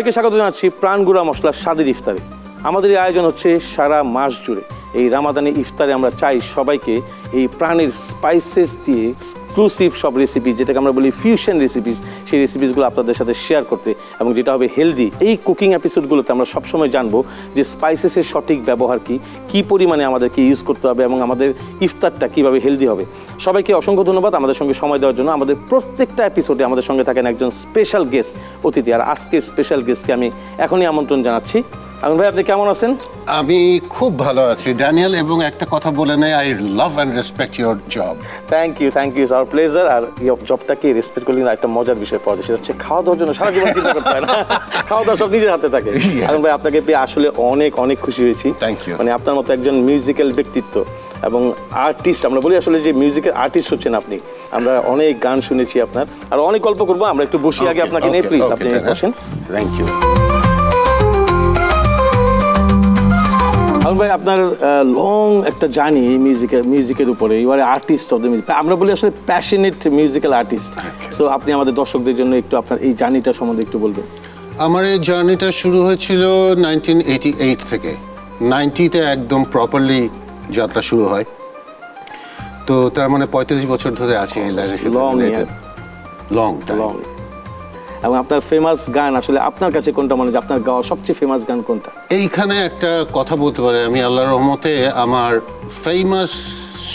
সবাইকে স্বাগত জানাচ্ছি প্রাণগুড়া মশলার স্বাদের ইফতারে। আমাদের এই আয়োজন হচ্ছে সারা মাস জুড়ে। এই রামাদানি ইফতারে আমরা চাই সবাইকে এই প্রাণের স্পাইসেস দিয়ে এক্সক্লুসিভ সব রেসিপি যেটাকে আমরা বলি ফিউশন রেসিপিস সেই রেসিপিসগুলো আপনাদের সাথে শেয়ার করতে এবং যেটা হবে হেলদি এই কুকিং এপিসোডগুলোতে আমরা সবসময় জানব যে স্পাইসেসের সঠিক ব্যবহার কি কি পরিমাণে আমাদেরকে ইউজ করতে হবে এবং আমাদের ইফতারটা কীভাবে হেলদি হবে। সবাইকে অসংখ্য ধন্যবাদ আমাদের সঙ্গে সময় দেওয়ার জন্য। আমাদের প্রত্যেকটা এপিসোডে আমাদের সঙ্গে থাকেন একজন স্পেশাল গেস্ট অতিথি। আর আজকের স্পেশাল গেস্টকে আমি এখনই আমন্ত্রণ জানাচ্ছি। এখন ভাই আপনি কেমন আছেন? আমি খুব ভালো আছি। ড্যানিয়েল এবং একটা কথা বলে নেই I love and respect your job thank you thank you R pleasure আর এই জবটাকে রেসপেক্ট করলে একটা মজার বিষয় পাওয়া যায় সেটা হচ্ছে খাওয়া দাওয়ার জন্য সারা জীবন চিন্তা করতে হয় না। খাওয়া দাওয়া সব নিজের হাতে থাকে. এখন ভাই আপনাকে পেয়ে আসলে অনেক অনেক খুশি হয়েছি। Thank you. মানে আপনার মতো একজন মিউজিক্যাল ব্যক্তিত্ব এবং আর্টিস্ট আমরা বলি আসলে যে মিউজিকের আর্টিস্ট হচ্ছেন আপনি। আমরা অনেক গান শুনেছি আপনার। আর অনেক গল্প করব আমরা একটু বসি আগে আপনাকে নিয়ে প্লিজ আপনি বসেন। থ্যাংক ইউ আলম ভাই আপনার লং একটা জার্নি এই মিউজিকের মিউজিকের উপরে you are artist of the music আমরা বলি আসলে প্যাশনেট মিউজিক্যাল আর্টিস্ট সো আপনি আমাদের দর্শকদের জন্য একটু আপনার এই জার্নিটা সম্বন্ধে একটু বলবেন। আমার এই জার্নিটা শুরু হয়েছিল নাইনটিন এইটি এইট থেকে। নাইনটিতে একদম প্রপারলি যাত্রা শুরু হয়। তো তার মানে পঁয়ত্রিশ বছর ধরে আছি এই লাইনের সাথে লং লং এবং আপনার ফেমাস গান আসলে আপনার কাছে কোনটা মনে হয় আপনার গাওয়া সবচেয়ে ফেমাস গান কোনটা? এইখানে একটা কথা বলতে পারি আমি আল্লাহর রহমতে আমার ফেমাস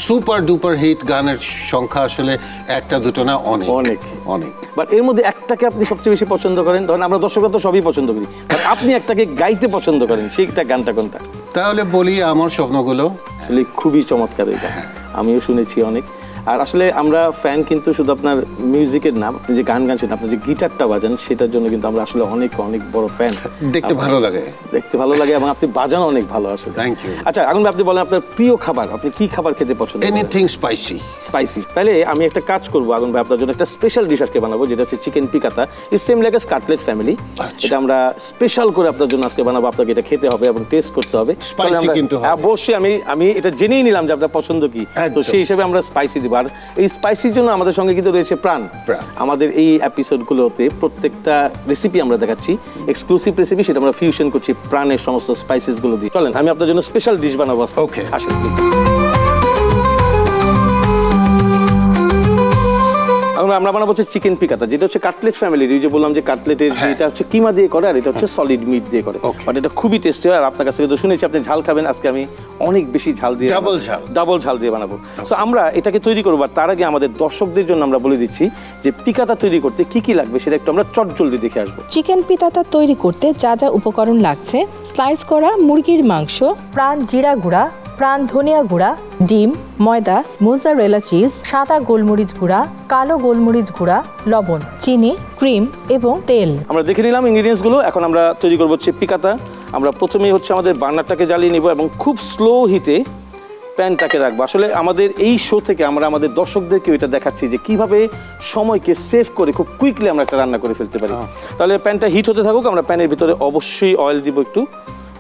সুপার ডুপার হিট গানের সংখ্যা আসলে একটা দুটো না অনেক। অনেক। অনেক। বাট এর মধ্যে একটাকে আপনি সবচেয়ে বেশি পছন্দ করেন ধরেন আমরা দর্শকরা তো সবই পছন্দ করি বাট আপনি একটাকে গাইতে পছন্দ করেন সেইটা গানটা কোনটা? তাহলে বলি আমার স্বপ্নগুলো। আসলে খুবই চমৎকার এই গান আমিও শুনেছি অনেক। আর আসলে আমরা ফ্যান কিন্তু শুধু আপনার মিউজিকের নাম আপনি যে গান গানছেন আপনি যে গিটারটা বাজান সেটার জন্য কিন্তু আমরা আসলে অনেক অনেক বড় ফ্যান দেখতে ভালো লাগে। দেখতে ভালো লাগে এবং আপনি বাজান অনেক ভালো আসলে। Thank you. আচ্ছা এখন আপনি বলেন আপনার প্রিয় খাবার আপনি কি খাবার খেতে পছন্দ এনিথিং স্পাইসি স্পাইসি তাহলে আমি একটা কাজ করব আগুন ভাই আপনার জন্য একটা স্পেশাল ডিশ আজকে বানাবো যেটা হচ্ছে chicken piccata is same like cutlet family. এটা আমরা স্পেশাল করে আপনার জন্য আজকে বানাবো আপনাকে এটা খেতে হবে এবং টেস্ট করতে হবে। হ্যাঁ, অবশ্যই আমি আমি এটা জেনেই নিলাম যে আপনার পছন্দ কি। তো সেই হিসাবে আমরা স্পাইসি দিব। আর এই স্পাইসির জন্য আমাদের সঙ্গে কিন্তু রয়েছে প্রাণ। আমাদের এই এপিসোডগুলোতে প্রত্যেকটা রেসিপি আমরা দেখাচ্ছি। এক্সক্লুসিভ রেসিপি সেটা আমরা ফিউশন করছি প্রাণের সমস্ত স্পাইসিসগুলো দিয়ে। চলেন আমি আপনার জন্য স্পেশাল ডিশ বানাবো ওকে. আসেন প্লিজ আমরা বানাবো হচ্ছে চিকেন পিকাতা যেটা হচ্ছে কাটলেট ফ্যামিলির যে বললাম যে কাটলেটের হ্যাঁ। এটা হচ্ছে কিমা দিয়ে করে আর এটা হচ্ছে সলিড মিট দিয়ে করে। বাট এটা খুবই টেস্টি হয় আর আপনার কাছ থেকে তো শুনেছি আপনি ঝাল খাবেন আজকে আমি অনেক বেশি ঝাল দিয়ে ডাবল ঝাল। ডাবল ঝাল দিয়ে বানাবো। সো আমরা এটাকে তৈরি করব আর তার আগে আমাদের দর্শকদের জন্য আমরা বলে দিচ্ছি যে পিকাতা তৈরি করতে কি কি লাগবে সেটা একটু আমরা চট জলদি দেখে আসব। চিকেন পিতাতা তৈরি করতে যা যা উপকরণ লাগছে স্লাইস করা মুরগির মাংস প্রাণ জিরা গুঁড়া প্রাণ ধনিয়া গুঁড়া ডিম ময়দা মোজারেলা চিজ সাদা গোলমরিচ গুঁড়া কালো গোলমরিচ গুঁড়া লবণ চিনি ক্রিম এবং তেল। আমরা দেখে নিলাম ইনগ্রিডিয়েন্টসগুলো এখন আমরা তৈরি করব হচ্ছে পিকাতা। আমরা প্রথমেই হচ্ছে আমাদের বার্নারটাকে জ্বালিয়ে নিব এবং খুব স্লো হিটে প্যানটাকে রাখব। আসলে আমাদের এই শো থেকে আমরা আমাদের দর্শকদেরকে এটা দেখাচ্ছি যে কীভাবে সময়কে সেভ করে খুব কুইকলি আমরা একটা রান্না করে ফেলতে পারি। তাহলে প্যানটা হিট হতে থাকুক আমরা প্যানের ভিতরে অবশ্যই অয়েল দিব একটু।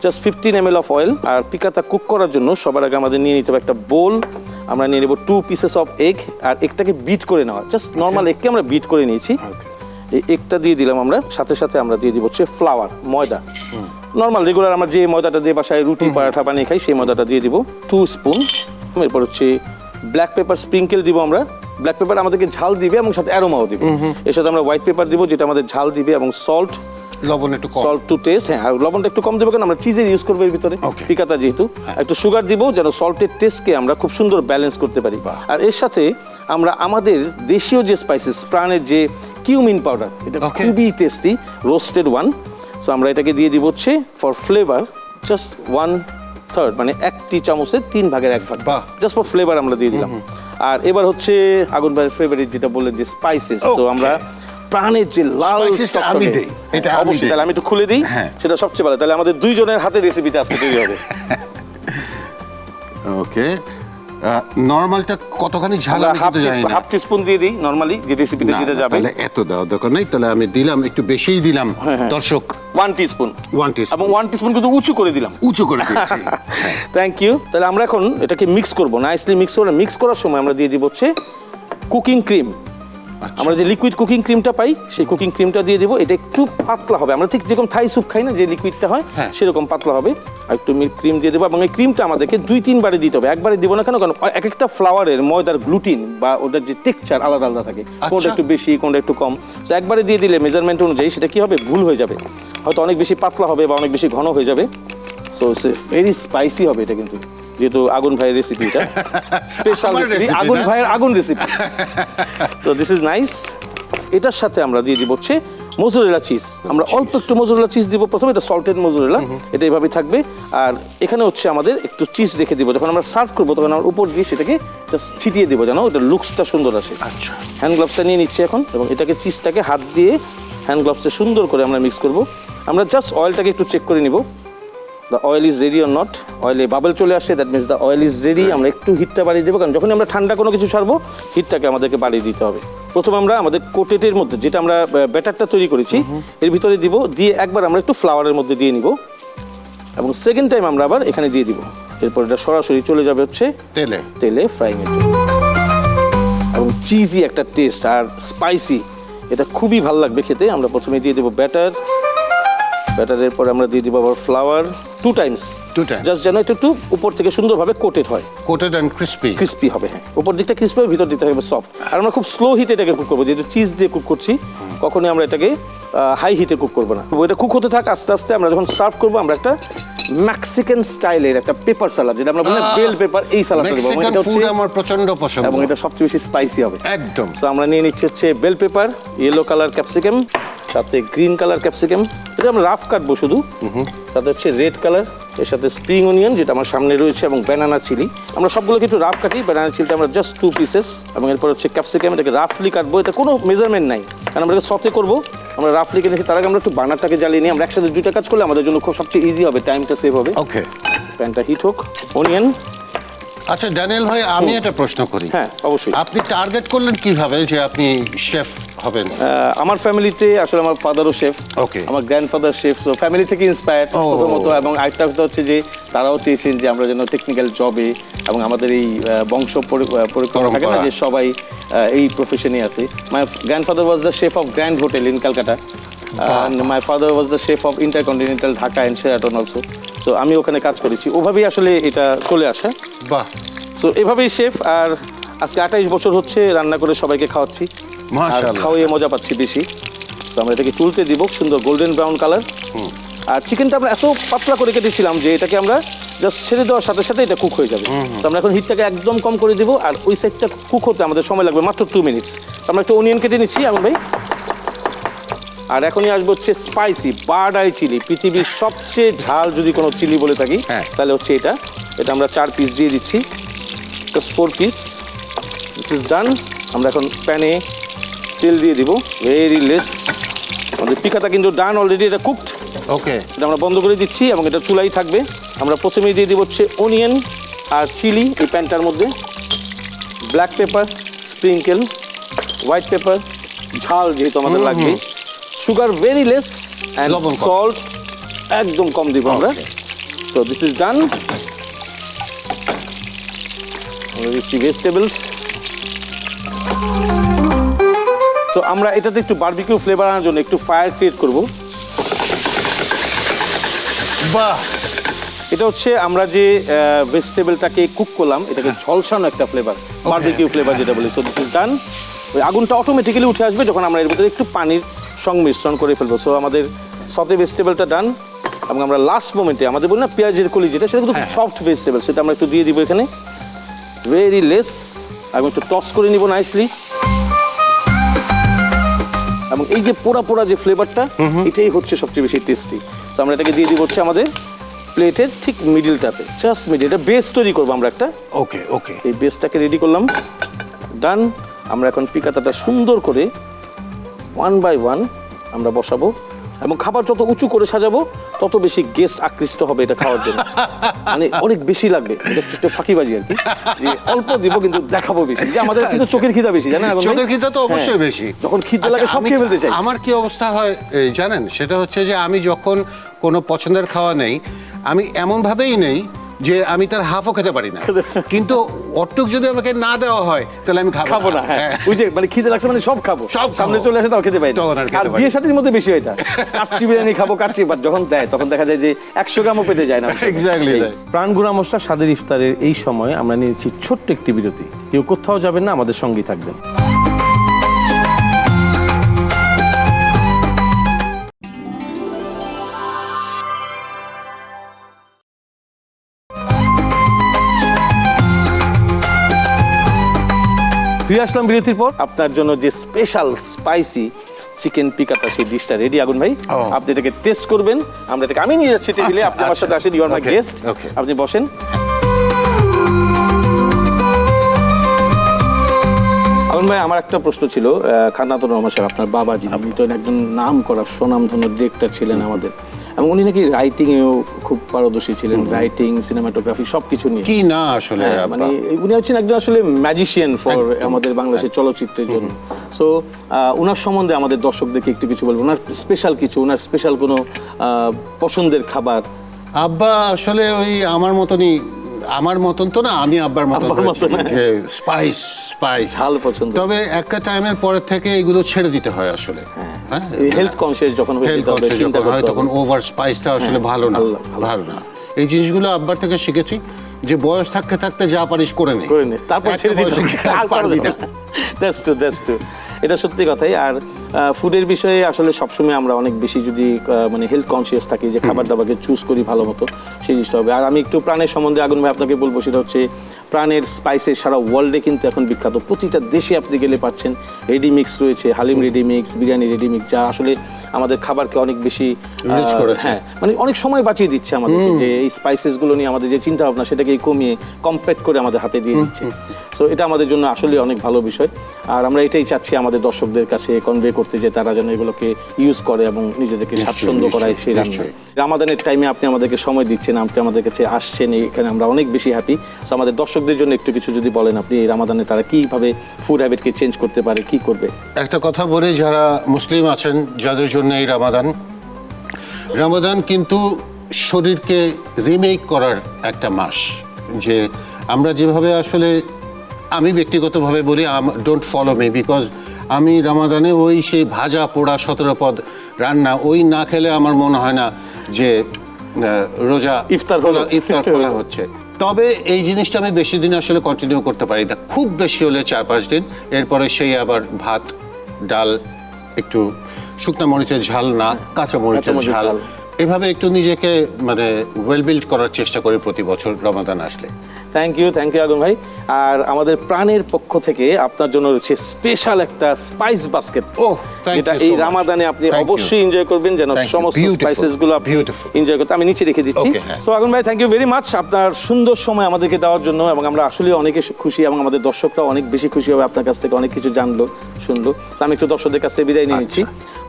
Just fifteen M L of oil R piccata cook করার জন্য সবার আগে আমাদের নিয়ে নিতে হবে একটা বোল আমরা নিয়ে নেব টু পিসেস অফ এগ আর এগটাকে বিট করে নেওয়া। জাস্ট নর্মাল এগকে আমরা বিট করে নিয়েছি। এই এগটা দিয়ে দিলাম আমরা। সাথে সাথে আমরা দিয়ে দিব হচ্ছে ফ্লাওয়ার ময়দা। নর্মাল রেগুলার আমরা যে ময়দাটা দিয়ে বাসায় রুটি পরাঠা বানিয়ে খাই সেই ময়দাটা দিয়ে দিব টু স্পুন এরপর হচ্ছে ব্ল্যাক পেপার স্প্রিঙ্কেল দিব আমরা। ব্ল্যাক পেপার আমাদেরকে ঝাল দিবে এবং সাথে অ্যারোমাও দিবে। এর সাথে আমরা হোয়াইট পেপার দিব যেটা আমাদের ঝাল দিবে এবং সল্ট লবণ একটু কম। সল্ট টু টেস্ট হ্যাঁ আর লবণটা একটু কম দেবো কেন? আমরা চিজের ইউজ করব এর ভিতরে Okay. যেহেতু। একটু সুগার দিব যেন সল্টের টেস্টকে আমরা খুব সুন্দর ব্যালেন্স করতে পারি। আর এর সাথে আমরা আমাদের দেশীয় যে স্পাইসেস প্রাণের যে কিউমিন পাউডার এটা খুবই টেস্টি রোস্টেড ওয়ান সো আমরা এটাকে দিয়ে দিব হচ্ছে for flavour just one third মানে একটি চামচের তিন ভাগের এক ভাগ। জাস্ট ফর ফ্লেভার আমরা দিয়ে দিলাম। আর এবার হচ্ছে আগুন ভাইয়ের ফেভারিট যেটা বললেন যে স্পাইসেস তো আমরা প্রাণের যে লাল আমি দেই, এটা আমি অবশ্যই তাহলে আমি একটু খুলে দিই হ্যাঁ। সেটা সবচেয়ে ভালো। তাহলে আমাদের দুইজনের হাতে রেসিপিটা আজকে তৈরি হবে। ওকে নর্মালটা কতখানি ঝাল আমি কিন্তু জানি না। হাফ টিস্পুন দিয়ে দিই নর্মালি যে রেসিপিতে যেটা যাবে। তাহলে এত দেওয়ার দরকার নেই। তাহলে আমি দিলাম একটু বেশিই দিলাম হ্যাঁ, দর্শক। ওয়ান টিস্পুন ওয়ান টি এবং ওয়ান টিস্পুন কিন্তু উঁচু করে দিলাম। উঁচু করে দিচ্ছি থ্যাংক ইউ তাহলে আমরা এখন এটাকে মিক্স করব। নাইসলি মিক্স করে মিক্স করার সময় আমরা দিয়ে দিব হচ্ছে কুকিং ক্রিম আমরা যে লিকুইড কুকিং ক্রিমটা পাই সেই কুকিং ক্রিমটা দিয়ে দেবো। এটা একটু পাতলা হবে। আমরা ঠিক যেরকম থাই স্যুপ খাই না যে লিকুইডটা হয় হ্যাঁ। সেরকম পাতলা হবে। আর একটু মিল্ক ক্রিম দিয়ে দেবো। এবং এই ক্রিমটা আমাদেরকে দুই তিনবারে দিতে হবে। একবারে দিব না কেন? কারণ এক একটা ফ্লাওয়ারের ময়দার গ্লুটিন বা ওটার যে টেক্সচার আলাদা আলাদা থাকে। কোনটা আচ্ছা। একটু বেশি কোনটা একটু কম। তো একবারে দিয়ে দিলে মেজারমেন্ট অনুযায়ী সেটা কি হবে? ভুল হয়ে যাবে। হয়তো অনেক বেশি পাতলা হবে বা অনেক বেশি ঘন হয়ে যাবে। সো ভেরি স্পাইসি হবে এটা কিন্তু। যেহেতু আগুন ভাইয়ের রেসিপি এটা স্পেশাল রেসিপি আগুন ভাইয়ের আগুন recipe so this is nice এটার সাথে আমরা দিয়ে দিব হচ্ছে মোজরেলা চিজ আমরা অল্প একটু মোজরেলা চিজ দিব প্রথমে এটা সল্টেড মোজরেলা এটা এইভাবেই থাকবে। আর এখানে হচ্ছে আমাদের একটু চিজ রেখে দিব। যখন আমরা সার্ভ করব তখন আমরা উপর দিয়ে সেটাকে জাস্ট ছিটিয়ে দিব যেন ওটা লুকসটা সুন্দর আসে। আচ্ছা। হ্যান্ড গ্লাভসটা নিয়ে নিচ্ছি এখন এবং এটাকে চিজটাকে হাত দিয়ে হ্যান্ড গ্লাভসে সুন্দর করে আমরা মিক্স করব। আমরা জাস্ট অয়েলটাকে একটু চেক করে নিব। The oil is ready or not অয়েলে bubble চলে আসছে that means the oil is ready আমরা একটু হিটটা বাড়িয়ে দেবো কারণ যখনই আমরা ঠান্ডা কোনো কিছু ছাড়বো হিটটাকে আমাদেরকে বাড়িয়ে দিতে হবে। প্রথমে আমরা আমাদের কোটেটের মধ্যে যেটা আমরা ব্যাটারটা তৈরি করেছি এর ভিতরে দিব দিয়ে একবার আমরা একটু ফ্লাওয়ারের মধ্যে দিয়ে নিব এবং সেকেন্ড টাইম আমরা আবার এখানে দিয়ে দিব। এরপর এটা সরাসরি চলে যাবে হচ্ছে তেলে। তেলে ফ্রাইং এর জন্য। এবং চিজি একটা টেস্ট আর স্পাইসি এটা খুবই ভালো লাগবে খেতে। আমরা প্রথমে দিয়ে দেবো ব্যাটার ব্যাটারের পরে আমরা দিয়ে দিব আবার flour two times two times. Just যেন এটা একটু উপর থেকে সুন্দরভাবে কোটেড হয়। কোটেড অ্যান্ড ক্রিস্পি ক্রিস্পি হবে হ্যাঁ। উপর দিকটা ক্রিস্পি হবে ভিতর দিকটা হবে সফট আর আমরা খুব স্লো হিটে এটাকে কুক করব যেহেতু চিজ দিয়ে কুক করছি কখনোই আমরা এটাকে হাই হিটে কুক করব না। ওইটা কুক হতে থাক আস্তে আস্তে আমরা যখন সার্ভ করব আমরা একটা মেক্সিকান স্টাইলের একটা পেপার সালাদ যেটা আমরা বলি বেল পেপার এই সালাদটা দেবো। এটা ফুড হচ্ছে আমার প্রচণ্ড পছন্দ। এবং এটা সবচেয়ে বেশি স্পাইসি হবে। একদম। সো আমরা নিয়ে নিচ্ছি হচ্ছে bell pepper yellow colour capsicum সাথে গ্রিন কালার ক্যাপসিকাম এটা আমরা রাফ কাটবো শুধু। সাথে হচ্ছে রেড কালারের সাথে স্প্রিং অনিয়ন যেটা আমার সামনে রয়েছে এবং ব্যানানা চিলি আমরা সবগুলো একটু রাফ কাটি ব্যানানা চিলিটা আমরা জাস্ট টু পিসেস এবং এরপর হচ্ছে ক্যাপসিকাম এটাকে রাফলি কাটবো। এটা কোনো মেজারমেন্ট নাই। কারণ আমরা সতে করব আমরা রাফলি কেটেছি তার আগে আমরা একটু বানারটাকে জ্বালিয়ে নিই। আমরা একসাথে দুইটা কাজ করলে আমাদের জন্য খুব সবচেয়ে ইজি হবে টাইমটা সেভ হবে। ওকে প্যানটা হিট হোক। অনিয়ন আচ্ছা ড্যানিয়েল ভাই আমি একটা প্রশ্ন করি। হ্যাঁ অবশ্যই। আপনি টার্গেট করলেন কীভাবে যে আপনি শেফ হবেন? আমার ফ্যামিলিতে আসলে আমার ফাদারও শেফ। Okay. আমার গ্র্যান্ডফাদার শেফ তো ফ্যামিলি থেকে ইন্সপায়ার্ড. প্রথমত এবং আরেকটা কথা হচ্ছে যে তারাও চেয়েছেন যে আমরা যেন টেকনিক্যাল জবে এবং আমাদের এই বংশ পরিক্রমা থাকে না যে সবাই এই প্রফেশনে আছে। My grandfather was the chef of Grand Hotel in Calcutta my father was the chef of InterContinental Dhaka and Sheraton also so আমি ওখানে কাজ করেছি। ওভাবেই আসলে এটা চলে আসে। বাহ। তো এভাবেই শেফ আর আজকে আঠাইশ বছর হচ্ছে রান্না করে সবাইকে খাওয়াচ্ছি। খাওয়াইয়ে মজা পাচ্ছি বেশি। তো আমরা এটাকে তুলতে দিব সুন্দর গোল্ডেন ব্রাউন কালার আর চিকেনটা আমরা এত পাতলা করে কেটেছিলাম যে এটাকে আমরা জাস্ট ছেড়ে দেওয়ার সাথে সাথে এটা কুক হয়ে যাবে। তো আমরা এখন হিটটাকে একদম কম করে দিব। আর ওই সাইডটা কুক হতে আমাদের সময় লাগবে মাত্র টু মিনিটস আমরা একটু অনিয়ন কেটে নিচ্ছি। এখন ভাই আর এখনই আসব হচ্ছে স্পাইসি বার্ড আই চিলি পৃথিবীর সবচেয়ে ঝাল যদি কোনো চিলি বলে থাকি হ্যাঁ। তাহলে হচ্ছে এটা। এটা আমরা চার পিস দিয়ে দিচ্ছি। Four piece this is done আমরা এখন প্যানে তেল দিয়ে দিব। ভেরি লেস আমাদের পিকাটা কিন্তু ডান অলরেডি এটা কুকড ওকে এটা আমরা বন্ধ করে দিচ্ছি এবং এটা চুলাই থাকবে। আমরা প্রথমেই দিয়ে দিব হচ্ছে অনিয়ন আর চিলি এই প্যানটার মধ্যে। Black pepper sprinkle white pepper ঝাল যেহেতু আমাদের লাগবে। Sugar very less and. Salt একদম কম দিব আমরা. সো দিস ইজ ডান দিচ্ছি ভেজিটেবলস তো আমরা এটাতে একটু বার্বিকিউ ফ্লেভার আনার জন্য একটু ফায়ার ক্রিয়েট করব। বাহ! এটা হচ্ছে আমরা যে ভেজিটেবলটাকে কুক করলাম এটাকে ঝলসানো একটা ফ্লেভার বারবিকিউ ফ্লেভার যেটা বলি। সো দিস ইজ ডান ওই আগুনটা অটোমেটিক্যালি উঠে আসবে যখন আমরা এর ভিতরে একটু পানির সংমিশ্রণ করে ফেলব। সো আমাদের সতে ভেজিটেবলটা ডান এবং আমরা লাস্ট মোমেন্টে আমাদের বলি না পেঁয়াজের কলি যেটা সেটা কিন্তু সফট ভেজিটেবল সেটা আমরা একটু দিয়ে দিব এখানে। ভেরি লেস এবং একটু টস করে নিব নাইসলি এবং এই যে পোড়া পোড়া যে ফ্লেভারটা এটাই হচ্ছে সবচেয়ে বেশি টেস্টি তো আমরা এটাকে দিয়ে দিব হচ্ছে আমাদের প্লেটের ঠিক মিডিলটাতে জাস্ট মিডিল এটা বেস তৈরি করব আমরা একটা। ওকে ওকে এই বেসটাকে রেডি করলাম। ডান আমরা এখন পিকাতাটা সুন্দর করে ওয়ান বাই ওয়ান আমরা বসাবো এবং খাবার যত উঁচু করে সাজাবো তত বেশি গেস্ট আকৃষ্ট হবে এটা খাওয়ার জন্য। মানে অনেক বেশি লাগবে এটা একটা ফাঁকিবাজি আর কি। যে অল্প দিব কিন্তু দেখাবো বেশি। যে আমাদের কিন্তু চোখের খিদা বেশি জানেন চোখের খিদা তো অবশ্যই হ্যাঁ। বেশি। যখন খিদে লাগে আচ্ছা, সব আমি- খেয়ে ফেলতে চাই। আমার কি অবস্থা হয় জানেন? সেটা হচ্ছে যে আমি যখন কোনো পছন্দের খাওয়া নেই আমি এমনভাবেই নেই যে আমি তার হাফও খেতে পারি না। কিন্তু অটুক যদি আমাকে না দেওয়া হয় তাহলে আমি খাব খাব না হ্যাঁ। ওই যে মানে খিদে লাগছে মানে সব খাব। সব সামনে চলে আসে তাও খেতে পাই না। আর খেতে আর পারি বিয়ে শাদীর মধ্যে বেশি হয় এটা। কাচ্চি বিরিয়ানি খাব কাচ্চি বাট যখন দেয় তখন দেখা যায় যে একশো গ্রামও পেতে যায় না। এই তাই। প্রাণগুড়া মশলা স্বাদের ইফতারের এই সময় আমরা নিয়েছি ছোট্ট একটি বিরতি। কেউ কোথাও যাবেন না আমাদের সঙ্গেই থাকবেন। ফিরে আসলাম বিরতির পর। আপনার জন্য যে স্পেশাল স্পাইসি চিকেন পিকাতা সেই ডিশটা রেডি আগুন ভাই। আপনি এটাকে টেস্ট করবেন আমরা এটাকে আমি নিয়ে যাচ্ছি টেবিলে আচ্ছা, আপনি আমার আচ্ছা। সাথে আসেন ইউ আর মাই গেস্ট আপনি বসেন। আগুন ভাই আমার একটা প্রশ্ন ছিল আহ, খান্নাতুর রহমান সাহেব আপনার বাবা যিনি তো একজন নাম করা সুনামধন্য ডিরেক্টর ছিলেন আমাদের। এবং উনি নাকি রাইটিং এও খুব পারদর্শী ছিলেন রাইটিং সিনেমাটোগ্রাফি সবকিছু নিয়ে। কি না আসলে হ্যাঁ, মানে উনি হচ্ছেন একজন আসলে ম্যাজিশিয়ান ফর আমাদের বাংলাদেশের চলচ্চিত্রের জন্য। সো ওনার সম্বন্ধে আমাদের দর্শকদেরকে একটু কিছু বলব। ওনার স্পেশাল কিছু ওনার স্পেশাল কোনো পছন্দের খাবার? আব্বা আসলে ওই আমার মতনই আমার মতন তো না আমি আব্বার মতন হ্যাঁ। যে স্পাইস স্পাইস ঝাল পছন্দ। তবে একটা টাইমের পরের থেকে এগুলো ছেড়ে দিতে হয় আসলে। হ্যাঁ। হেলথ কনসিয়াস যখন হয়ে হেলথ যখন হয় তখন ওভার স্পাইসটা আসলে ভালো না। ভালো না, ভালো না। এই জিনিসগুলো আব্বার থেকে শিখেছি যে বয়স থাকতে থাকতে যা পারিস করে নে। করে নে। তারপর ছেড়ে দিতে আর পারবি না। দ্যাটস টু দ্যাটস টু এটা সত্যি কথাই। আর ফুডের বিষয়ে আসলে সবসময় আমরা অনেক বেশি যদি মানে হেলথ কনসিয়াস থাকি যে খাবার দাবারকে চুজ করি ভালো মতো সেই জিনিসটা হবে। আর আমি একটু প্রাণের সম্বন্ধে আগুন ভাই আপনাকে বলব সেটা হচ্ছে প্রাণের স্পাইসেস সারা ওয়ার্ল্ডে কিন্তু এখন বিখ্যাত। প্রতিটা দেশে আপনি গেলে পাচ্ছেন রেডি মিক্স রয়েছে haleem ready mix biryani ready mix যা আসলে আমাদের খাবারকে অনেক বেশি হ্যাঁ মানে অনেক সময় বাঁচিয়ে দিচ্ছে আমাদের যে এই স্পাইসেসগুলো নিয়ে আমাদের যে চিন্তা ভাবনা সেটাকে কমিয়ে কম্প্যাক্ট করে আমাদের হাতে দিয়ে দিচ্ছে। সো এটা আমাদের জন্য আসলে অনেক ভালো বিষয়। আর আমরা এটাই চাচ্ছি আমাদের দর্শকদের কাছে কনভে করতে যে তারা যেন এগুলোকে ইউজ করে এবং নিজেদেরকে স্বাচ্ছন্দ্য করায় সেই রান্না। রামাদানের টাইমে আপনি আমাদেরকে সময় দিচ্ছেন আপনি আমাদের কাছে আসছেন এখানে আমরা অনেক বেশি হ্যাপি সো আমাদের দর্শকদের জন্য একটু কিছু যদি বলেন আপনি এই রামাদানে তারা কীভাবে ফুড হ্যাবিটকে চেঞ্জ করতে পারে কি করবে? একটা কথা বলে যারা মুসলিম আছেন যাদের জন্য এই রামাদান রামাদান কিন্তু শরীরকে রিমেক করার একটা মাস যে আমরা যেভাবে আসলে আমি ব্যক্তিগতভাবে বলি ডোন্ট ফলো মি বিকজ আমি রামাদানে ওই সেই ভাজা পোড়া সতেরো পদ রান্না ওই না খেলে আমার মনে হয় না যে রোজা ইফতার খোলা- ইফতার খোলা হচ্ছে। তবে এই জিনিসটা আমি বেশি দিন আসলে কন্টিনিউ করতে পারি না। খুব বেশি হলে চার পাঁচ দিন এরপরে সেই আবার ভাত ডাল একটু শুকনা মরিচের ঝাল না কাঁচা মরিচের ঝাল। ঝাল। এভাবে একটু নিজেকে মানে ওয়েল বিল্ড করার চেষ্টা করি প্রতি বছর রমাদান আসলে। থ্যাংক ইউ থ্যাংক ইউ আগুন ভাই। আর আমাদের প্রাণের পক্ষ থেকে আপনার জন্য রয়েছে স্পেশাল একটা স্পাইস বাস্কেট Oh, যেটা এই রামাদানে আপনি অবশ্যই এনজয় করবেন যেন সমস্ত স্পাইসেসগুলো এনজয় করতে আমি নিচে রেখে দিচ্ছি। হ্যাঁ। সো আগুন ভাই থ্যাংক ইউ ভেরি মাচ আপনার সুন্দর সময় আমাদেরকে দেওয়ার জন্য এবং আমরা আসলে অনেকে খুশি এবং আমাদের দর্শকরাও অনেক বেশি খুশি হবে আপনার কাছ থেকে অনেক কিছু জানলো শুনলো। আমি একটু দর্শকদের কাছ থেকে বিদায় নিয়ে নিচ্ছি।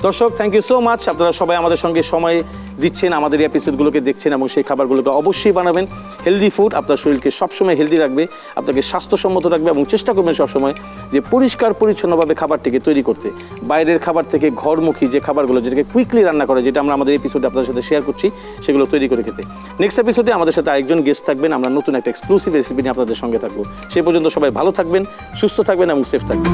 দর্শক থ্যাংক ইউ সো মাচ আপনারা সবাই আমাদের সঙ্গে সময় দিচ্ছেন আমাদের এপিসোডগুলোকে দেখছেন এবং সেই খাবারগুলোকে অবশ্যই বানাবেন। হেলদি ফুড আপনার শরীরকে সবসময় হেলদি রাখবে, আপনাকে স্বাস্থ্যসম্মত রাখবে এবং চেষ্টা করবেন সবসময় যে পরিষ্কার, পরিচ্ছন্নভাবে খাবারটিকে তৈরি করতে। বাইরের খাবার থেকে ঘরমুখী যে খাবারগুলো, যেটাকে কুইকলি রান্না করে, যেটা আমরা আমাদের এপিসোডে আপনাদের সাথে শেয়ার করছি, সেগুলো তৈরি করে খেতে। নেক্সট এপিসোডে আমাদের সাথে আরেকজন গেস্ট থাকবেন, আমরা নতুন একটা এক্সক্লুসিভ রেসিপি নিয়ে আপনাদের সঙ্গে থাকব। সে পর্যন্ত সবাই ভালো থাকবেন, সুস্থ থাকবেন এবং সেফ থাকবেন।